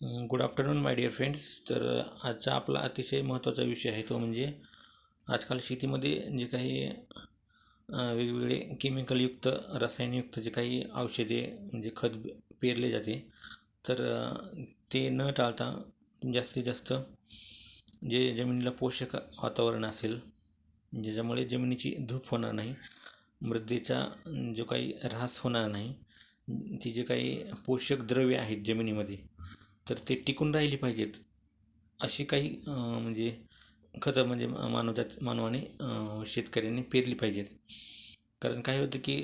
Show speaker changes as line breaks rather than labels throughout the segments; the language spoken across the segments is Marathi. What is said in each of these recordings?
Good afternoon my dear friends तर आजचा आपला अतिशय महत्त्वाचा विषय आहे तो म्हणजे आजकाल शेतीमध्ये जे काही वेगवेगळे केमिकलयुक्त रसायनयुक्त जे काही औषधे म्हणजे खत पेरले जाते तर ते न टाळता जास्तीत जास्त जे जमिनीला पोषक वातावरण असेल ज्याच्यामुळे जमिनीची धूप होणार नाही मृदेचा जो काही ऱ्हास होणार नाही ती जे काही पोषक द्रव्ये आहेत जमिनीमध्ये तर ते टिकून राहिली पाहिजेत. अशी काही म्हणजे खतं म्हणजे मानवजात मानवाने शेतकऱ्यांनी पेरली पाहिजेत. कारण काय होतं की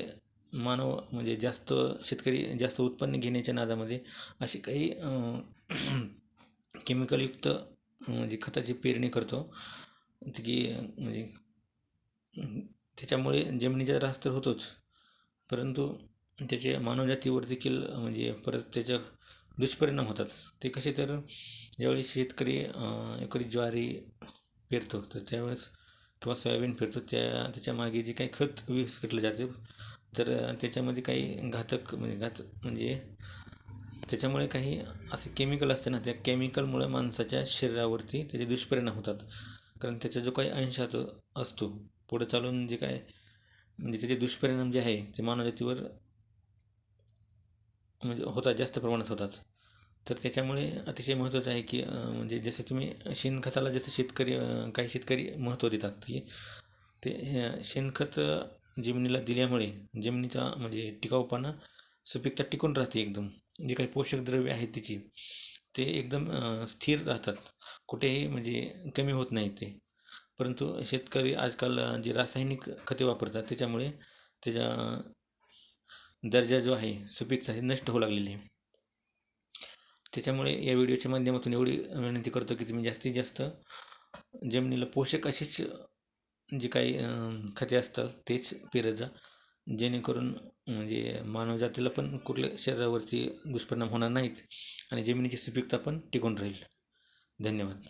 मानव म्हणजे जास्त शेतकरी जास्त उत्पन्न घेण्याच्या नादामध्ये अशी काही केमिकलयुक्त म्हणजे खताची पेरणी करतो. ते की म्हणजे त्याच्यामुळे जमिनीचा ऱ्हास तर होतोच. परंतु त्याचे मानवजातीवर देखील म्हणजे परत त्याच्या दुष्परिणाम होतात. ते कसे तर ज्यावेळी शेतकरी अं, एकरी ज्वारी पेरतो तर त्यावेळेस किंवा सोयाबीन पेरतो त्या त्याच्यामागे जे काही खत विस्कटलं जाते तर त्याच्यामध्ये काही घातक म्हणजे घात म्हणजे त्याच्यामुळे काही असे केमिकल असते ना त्या केमिकलमुळे माणसाच्या शरीरावरती त्याचे दुष्परिणाम होतात. कारण त्याचा जो काही अंश असतो पुढे चालून जे काय म्हणजे त्याचे दुष्परिणाम जे आहे ते मानवजातीवर म्हणजे होतात जास्त प्रमाणात होतात. तर त्याच्यामुळे अतिशय महत्त्वाचं आहे की म्हणजे जसं तुम्ही शेणखताला जसं शेतकरी काही शेतकरी महत्त्व देतात की ते शेणखत जमिनीला दिल्यामुळे जमिनीचा म्हणजे टिकाऊपणा सुपीकता टिकून राहते एकदम. जे काही पोषक द्रव्य आहेत तिची ते एकदम स्थिर राहतात. कुठेही म्हणजे कमी होत नाही ते. परंतु शेतकरी आजकाल जे रासायनिक खते वापरतात त्याच्यामुळे त्याच्या दर्जा जो आहे सुपीकता हे नष्ट होऊ लागलेली आहे. त्याच्यामुळे या व्हिडिओच्या माध्यमातून एवढी विनंती करतो की तुम्ही जास्तीत जास्त जमिनीला पोषक अशीच जी काही खते असतात तेच पेरत जा. जेणेकरून म्हणजे मानवजातीला पण कुठल्या शरीरावरती दुष्परिणाम होणार नाहीत आणि जमिनीची सुपीकता पण टिकून राहील. धन्यवाद.